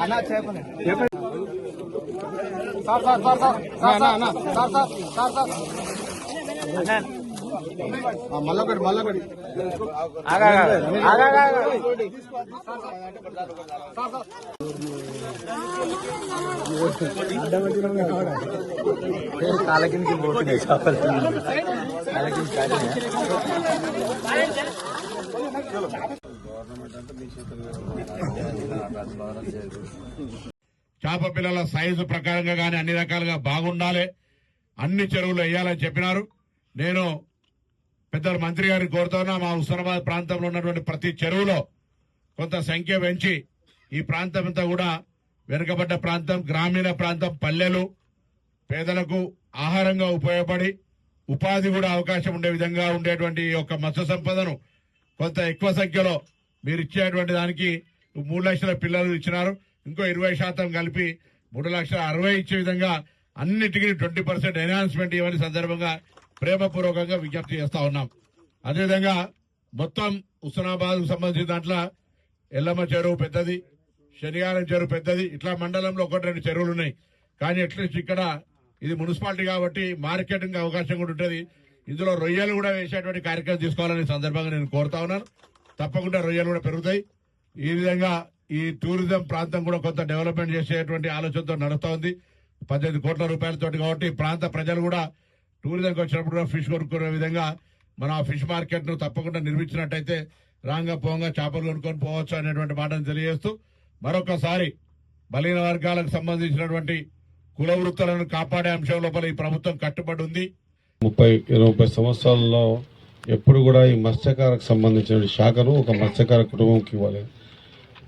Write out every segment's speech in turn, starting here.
అన్నా చెప్పండి sir sir sir sir sir sir sir sir sir మళ్ళొకటి మళ్ళొకటి కాలకిందికి పోతున్నాయి చేపలు కాలకింది చేప పిల్లల సైజు ప్రకారంగా కానీ అన్ని రకాలుగా బాగుండాలి. అన్ని చెరువులు వేయాలని చెప్పినారు. నేను పెద్దలు మంత్రి గారిని కోరుతున్నా మా హుస్నాబాద్ ప్రాంతంలో ఉన్నటువంటి ప్రతి చెరువులో కొంత సంఖ్య పెంచి ఈ ప్రాంతం అంతా కూడా వెనుకబడ్డ ప్రాంతం గ్రామీణ ప్రాంతం పల్లెలు పేదలకు ఆహారంగా ఉపయోగపడి ఉపాధి కూడా అవకాశం ఉండే విధంగా ఉండేటువంటి ఈ యొక్క మత్స్య సంపదను కొంత ఎక్కువ సంఖ్యలో మీరు ఇచ్చేటువంటి దానికి మూడు లక్షల పిల్లలు ఇచ్చినారు. ఇంకో ఇరవై శాతం కలిపి మూడు లక్షల అరవై ఇచ్చే విధంగా అన్నిటికీ ట్వంటీ పర్సెంట్ ఎన్హాన్స్మెంట్ ఇవ్వని సందర్భంగా ప్రేమపూర్వకంగా విజ్ఞప్తి చేస్తా ఉన్నాం. అదేవిధంగా మొత్తం హుస్నాబాద్ సంబంధించిన దాంట్లో ఎల్లమ్మ చెరువు పెద్దది శనిగారం చెరువు పెద్దది. ఇట్లా మండలంలో ఒకటి రెండు చెరువులు ఉన్నాయి. కానీ అట్లీస్ట్ ఇక్కడ ఇది మున్సిపాలిటీ కాబట్టి మార్కెటింగ్ అవకాశం కూడా ఉంటుంది. ఇందులో రొయ్యలు కూడా వేసేటువంటి కార్యక్రమం తీసుకోవాలని సందర్భంగా నేను కోరుతా ఉన్నాను. తప్పకుండా రొయ్యలు కూడా పెరుగుతాయి. ఈ విధంగా ఈ టూరిజం ప్రాంతం కూడా కొంత డెవలప్మెంట్ చేసేటువంటి ఆలోచనతో నడుస్తోంది పద్దెనిమిది కోట్ల రూపాయలతోటి కాబట్టి ప్రాంత ప్రజలు కూడా టూరిజంకి వచ్చినప్పుడు ఫిష్ కొనుక్కునే విధంగా మనం ఆ ఫిష్ మార్కెట్ను తప్పకుండా నిర్మించినట్టయితే రాంగా పోంగా చేపలు కొనుక్కొని పోవచ్చు అనేటువంటి మాటను తెలియజేస్తూ మరొకసారి బలహీన వర్గాలకు సంబంధించినటువంటి కుల వృత్తులను కాపాడే అంశం లోపల ఈ ప్రభుత్వం కట్టుబడి ఉంది. ముప్పై ఇరవై ముప్పై సంవత్సరాల్లో ఎప్పుడు కూడా ఈ మత్స్యకారకు సంబంధించిన శాఖను ఒక మత్స్యకార కుటుంబంకి ఇవ్వాలి.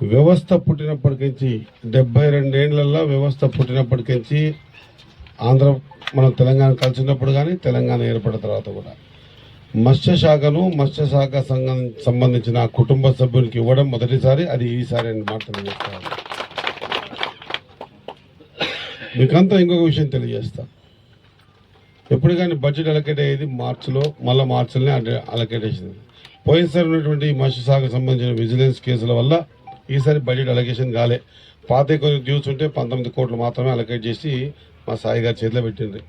వ్యవస్థ పుట్టినప్పటికించి డెబ్బై రెండేళ్ళలో వ్యవస్థ పుట్టినప్పటికించి ఆంధ్ర మనం తెలంగాణ కలిసినప్పుడు కానీ తెలంగాణ ఏర్పడిన తర్వాత కూడా. మత్స్యశాఖను మత్స్యశాఖ సంఘం సంబంధించిన కుటుంబ సభ్యునికి ఇవ్వడం మొదటిసారి అది ఈసారి అని మాట తెలియజేస్తాను మీకంతా ఇంకొక విషయం తెలియజేస్తా. ఎప్పుడు కానీ బడ్జెట్ అలకేట్ అయ్యేది మార్చిలో మళ్ళీ మార్చిలోనే అలకేట్ చేసింది. పోయినసారి ఉన్నటువంటి మత్స్యశాఖకు సంబంధించిన విజిలెన్స్ కేసుల వల్ల ఈసారి బడ్జెట్ అలొకేషన్ కాలే. పాత కొన్ని డ్యూస్ ఉంటే పంతొమ్మిది కోట్లు మాత్రమే అలొకేట్ చేసి మా సాయి గారి చేతిలో పెట్టింది.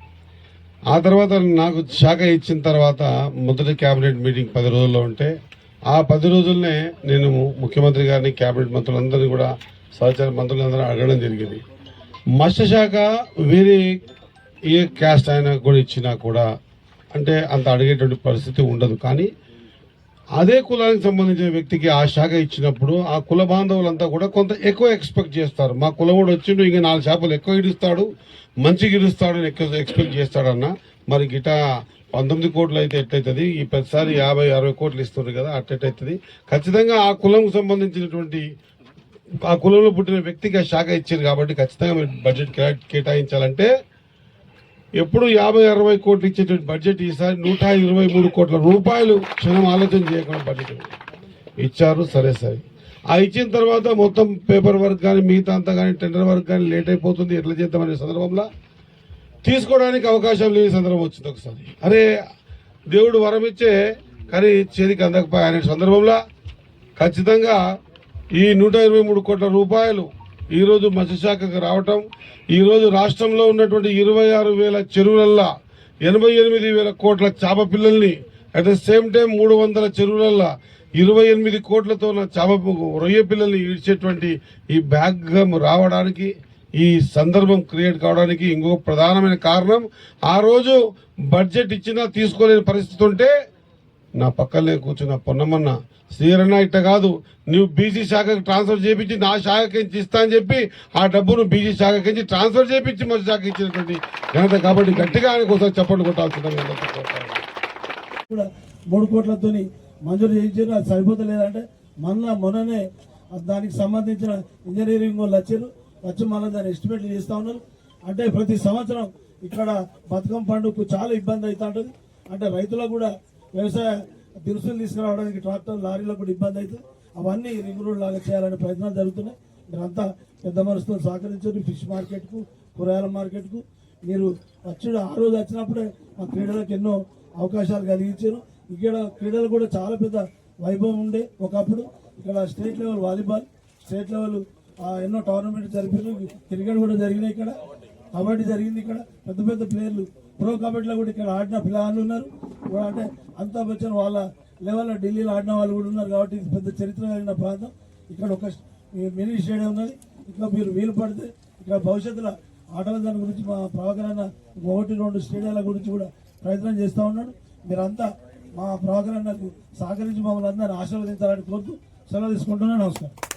ఆ తర్వాత నాకు శాఖ ఇచ్చిన తర్వాత మొదటి క్యాబినెట్ మీటింగ్ పది రోజుల్లో ఉంటే ఆ పది రోజుల్నే నేను ముఖ్యమంత్రి గారిని క్యాబినెట్ మంత్రులందరినీ కూడా సహచార మంత్రులందరూ అడగడం జరిగింది. మత్స్యశాఖ వేరే ఏ క్యాస్ట్ అయినా కూడా ఇచ్చినా కూడా అంటే అంత అడిగేటువంటి పరిస్థితి ఉండదు. కానీ అదే కులానికి సంబంధించిన వ్యక్తికి ఆ శాఖ ఇచ్చినప్పుడు ఆ కుల బాంధవులంతా కూడా కొంత ఎక్కువ ఎక్స్పెక్ట్ చేస్తారు. మా కులవాడు వచ్చిండు ఇంకా నాలుగు చేపలు ఎక్కువ ఇడుస్తాడు మంచిగా ఇడుస్తాడు అని ఎక్కువ ఎక్స్పెక్ట్ చేస్తాడన్న. మరి గిట పంతొమ్మిది కోట్లు అయితే ఎట్లయితుంది? ఈ ప్రతిసారి యాభై అరవై కోట్లు ఇస్తున్నారు కదా అట్టెట్టయితుంది. ఖచ్చితంగా ఆ కులంకు సంబంధించినటువంటి ఆ కులంలో పుట్టిన వ్యక్తికి ఆ శాఖ ఇచ్చారు కాబట్టి ఖచ్చితంగా మీరు బడ్జెట్ కేటాయించాలంటే ఎప్పుడు యాభై అరవై కోట్లు ఇచ్చేటువంటి బడ్జెట్ ఈసారి నూట ఇరవై మూడు కోట్ల రూపాయలు క్షణం ఆలోచన చేయకుండా బడ్జెట్ ఇచ్చారు. సరే సరే. ఆ ఇచ్చిన తర్వాత మొత్తం పేపర్ వర్క్ కానీ మిగతా అంతా కానీ టెండర్ వర్క్ కానీ లేట్ అయిపోతుంది. ఎట్లా చేద్దామనే సందర్భంలో తీసుకోవడానికి అవకాశం లేని సందర్భం వచ్చింది ఒకసారి. అరే దేవుడు వరం ఇచ్చే కానీ చేతికి అందకపోయా అనే సందర్భంలో ఖచ్చితంగా ఈ నూట ఇరవై మూడు కోట్ల రూపాయలు ఈరోజు మత్స్యశాఖకు రావటం ఈరోజు రాష్ట్రంలో ఉన్నటువంటి ఇరవై ఆరు వేల చెరువులల్లా ఎనభై ఎనిమిది వేల కోట్ల చేప పిల్లల్ని అట్ ద సేమ్ టైం మూడు వందల చెరువులల్లా ఇరవై ఎనిమిది కోట్లతో ఉన్న చేప రొయ్య పిల్లల్ని ఈడ్చేటువంటి ఈ బ్యాగ్ రావడానికి ఈ సందర్భం క్రియేట్ కావడానికి ఇంకొక ప్రధానమైన కారణం ఆ రోజు బడ్జెట్ ఇచ్చినా తీసుకోలేని పరిస్థితి ఉంటే నా పక్కనే కూర్చున్న పొన్నమన్న శ్రీరన్న ఇట్ట కాదు నువ్వు బీసీ శాఖకి ట్రాన్స్ఫర్ చేయించి నా శాఖకి ఇస్తా అని చెప్పి ఆ డబ్బును బీసీ శాఖకి ట్రాన్స్ఫర్ చేపించి మన శాఖ ఇచ్చినటువంటి ఘనత కాబట్టి గట్టిగా ఆయన కోసం చెప్పండి కొట్టాల్సిన కూడా మూడు కోట్లతోని మంజూరు చేయించారు అది సరిపోతలేదంటే మళ్ళా మొన్ననే దానికి సంబంధించిన ఇంజనీరింగ్ వాళ్ళు వచ్చారు వచ్చి మళ్ళీ దాని ఎస్టిమేట్లు చేస్తూ ఉన్నారు. అంటే ప్రతి సంవత్సరం ఇక్కడ బతుకమ్మ పండుగకు చాలా ఇబ్బంది అవుతూ ఉంటుంది. అంటే రైతులకు కూడా వ్యవసాయ దినుసులు తీసుకురావడానికి ట్రాక్టర్ లారీలకు కూడా ఇబ్బంది అవుతుంది. అవన్నీ రింగ్ రోడ్ లాగా చేయాలనే ప్రయత్నాలు జరుగుతున్నాయి. మీరంతా పెద్ద మనసుతో సహకరించారు ఫిష్ మార్కెట్కు కూరగాయల మార్కెట్కు. మీరు వచ్చి ఆ రోజు వచ్చినప్పుడే మా క్రీడలకు ఎన్నో అవకాశాలు కలిగించారు. ఇక్కడ క్రీడలు కూడా చాలా పెద్ద వైభవం ఉండే ఒకప్పుడు. ఇక్కడ state level volleyball state level ఆ, ఎన్నో టోర్నమెంట్ జరిపారు. క్రికెట్ కూడా జరిగినాయి ఇక్కడ. కబడ్డీ జరిగింది ఇక్కడ. పెద్ద పెద్ద ప్లేయర్లు ప్రో కబడ్డీలో కూడా ఇక్కడ ఆడిన పిల్లలు ఉన్నారు. కూడా అంటే అంతా వచ్చిన వాళ్ళ లెవెల్లో ఢిల్లీలో ఆడిన వాళ్ళు కూడా ఉన్నారు కాబట్టి ఇది పెద్ద చరిత్ర కలిగిన ప్రాంతం. ఇక్కడ ఒక మినీ స్టేడియం ఉన్నది. ఇక్కడ మీరు వీలు పడితే ఇక్కడ భవిష్యత్తులో ఆటల దాని గురించి మా ప్రభాకర్ ఒకటి రెండు స్టేడియాల గురించి కూడా ప్రయత్నం చేస్తూ ఉన్నాడు. మీరంతా మా ప్రభాకర్ అన్నకు సహకరించి మమ్మల్ని అందరినీ ఆశీర్వదించాలని కోరుతూ సెలవు తీసుకుంటున్నాను. నమస్కారం.